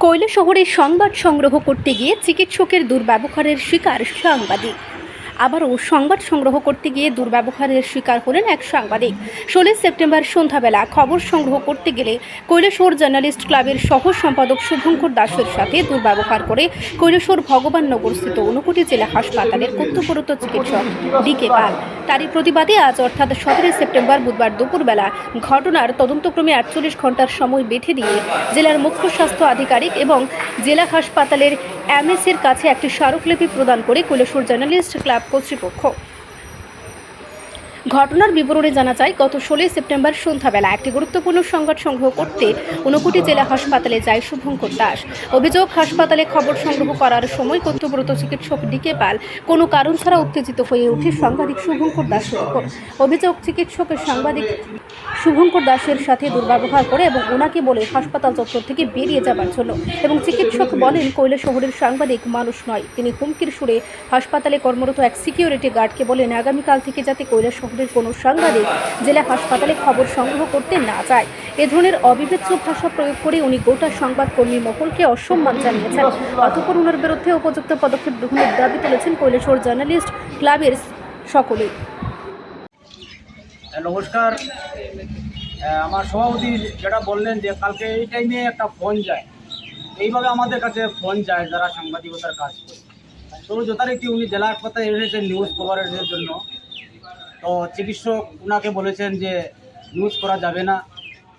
কৈলা শহরে সংবাদ সংগ্রহ করতে গিয়ে চিকিৎসকের দুর্ব্যবহারের শিকার সাংবাদিক। আবারও সংবাদ সংগ্রহ করতে গিয়ে দুর্ব্যবহারের শিকার হলেন এক সাংবাদিক। ষোলোই সেপ্টেম্বর সন্ধ্যাবেলা খবর সংগ্রহ করতে গেলে কৈলাসহর জার্নালিস্ট ক্লাবের সহ সম্পাদক শুভঙ্কর দাসের সাথে দুর্ব্যবহার করে কৈলাসহর ভগবাননগরস্থিত ঊনকোটি জেলা হাসপাতালের কর্তব্যরত চিকিৎসক ডিকে পাল। তারই প্রতিবাদে আজ অর্থাৎ সতেরোই সেপ্টেম্বর বুধবার দুপুরবেলা ঘটনার তদন্তক্রমে আটচল্লিশ ঘণ্টার সময় বেঁধে দিয়ে জেলার মুখ্য স্বাস্থ্য আধিকারিক এবং জেলা হাসপাতালের এমএসের কাছে একটি স্মারকলিপি প্রদান করে কৈলাসহর জার্নালিস্ট ক্লাব কর্তৃপক্ষ। ঘটনার বিবরণে জানা যায়, গত ষোলোই সেপ্টেম্বর সন্ধ্যাবেলা একটি গুরুত্বপূর্ণ সংবাদ সংগ্রহ করতে ঊনকোটি জেলা হাসপাতালে যায় শুভঙ্কর দাস। অভিযোগ, হাসপাতালে খবর সংগ্রহ করার সময় কর্তব্যরত চিকিৎসক ডিকে পাল কোনো কারণ ছাড়া উত্তেজিত হয়ে ওঠে সাংবাদিক শুভঙ্কর দাসের অভিযোগ, চিকিৎসকের সাংবাদিক শুভঙ্কর দাসের সাথে দুর্ব্যবহার করে এবং ওনাকে বলে হাসপাতাল চত্বর থেকে বেরিয়ে যাবার জন্য। এবং চিকিৎসক বলেন, কৈলা শহরের সাংবাদিক মানুষ নয়, তিনি হুমকির সুরে হাসপাতালে কর্মরত এক সিকিউরিটি গার্ডকে বলেন, আগামীকাল থেকে যাতে কৈলা শহরের কোনো সাংবাদিক জেলা হাসপাতালে খবর সংগ্রহ করতে না যায়। এ ধরনের অবিবেচ্য ভাষা প্রয়োগ করে উনি গোটা সংবাদকর্মী মহলকে অসম্মান জানিয়েছেন। অতঃপর ওনার বিরুদ্ধে উপযুক্ত পদক্ষেপ গ্রহণের দাবি তুলেছেন কৈলাসহর জার্নালিস্ট ক্লাবের সকলেই। নমস্কার। আমার সভাপতি যেটা বললেন যে কালকে এই টাইমে একটা ফোন যায়। এইভাবে আমাদের কাছে ফোন যায় যারা সাংবাদিকতার কাজ করে। তো যথারীতি উনি জেলা হাসপাতালে এসেছেন নিউজ কভারেজের জন্য। তো চিকিৎসক ওনাকে বলেছেন যে নিউজ করা যাবে না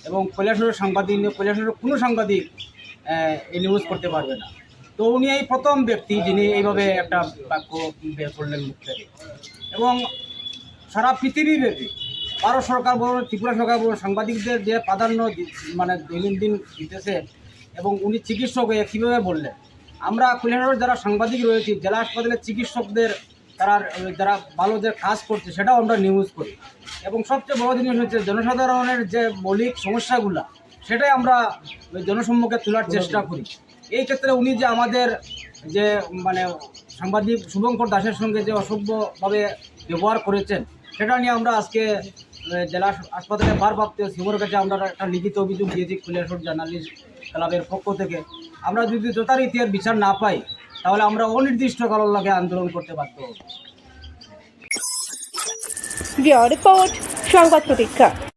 এবং কৈলাসরের সাংবাদিক কৈলাসরের কোনো সাংবাদিক এই নিউজ করতে পারবে না। তো উনি এই প্রথম ব্যক্তি যিনি এইভাবে একটা বাক্য বের করলেন মুখ থেকে। এবং সারা পৃথিবীব্যাপী ভারত সরকার বলুন ত্রিপুরা সরকার বলুন সাংবাদিকদের যে প্রাধান্য মানে দৈনন্দিন দিতেছে এবং উনি চিকিৎসক হয়ে কীভাবে বললেন? আমরা কৈলাসহরের যারা সাংবাদিক রয়েছি, জেলা হাসপাতালের চিকিৎসকদের, তারা, যারা ভালো যে কাজ করছে, সেটাও আমরা নিউজ করি। এবং সবচেয়ে বড় জিনিস হচ্ছে জনসাধারণের যে মৌলিক সমস্যাগুলা, সেটাই আমরা জনসম্মুখে তোলার চেষ্টা করি। এই ক্ষেত্রে উনি যে আমাদের যে মানে সাংবাদিক শুভঙ্কর দাসের সঙ্গে যে অসভ্যভাবে ব্যবহার করেছেন, সেটা নিয়ে আমরা আজকে জেলা হাসপাতালে ভারপ্রাপ্ত সিমোর কাছে আমরা একটা লিখিত অভিযোগ দিয়েছি খুলিয়াশোর জার্নালিস্ট ক্লাবের পক্ষ থেকে। আমরা যদি যথারীতি ইতিহাস বিচার না পাই, তাহলে আমরা অনির্দিষ্টকালের লাগে আন্দোলন করতে বাধ্য হব। রিপোর্ট, সংবাদ প্রতীক্ষা।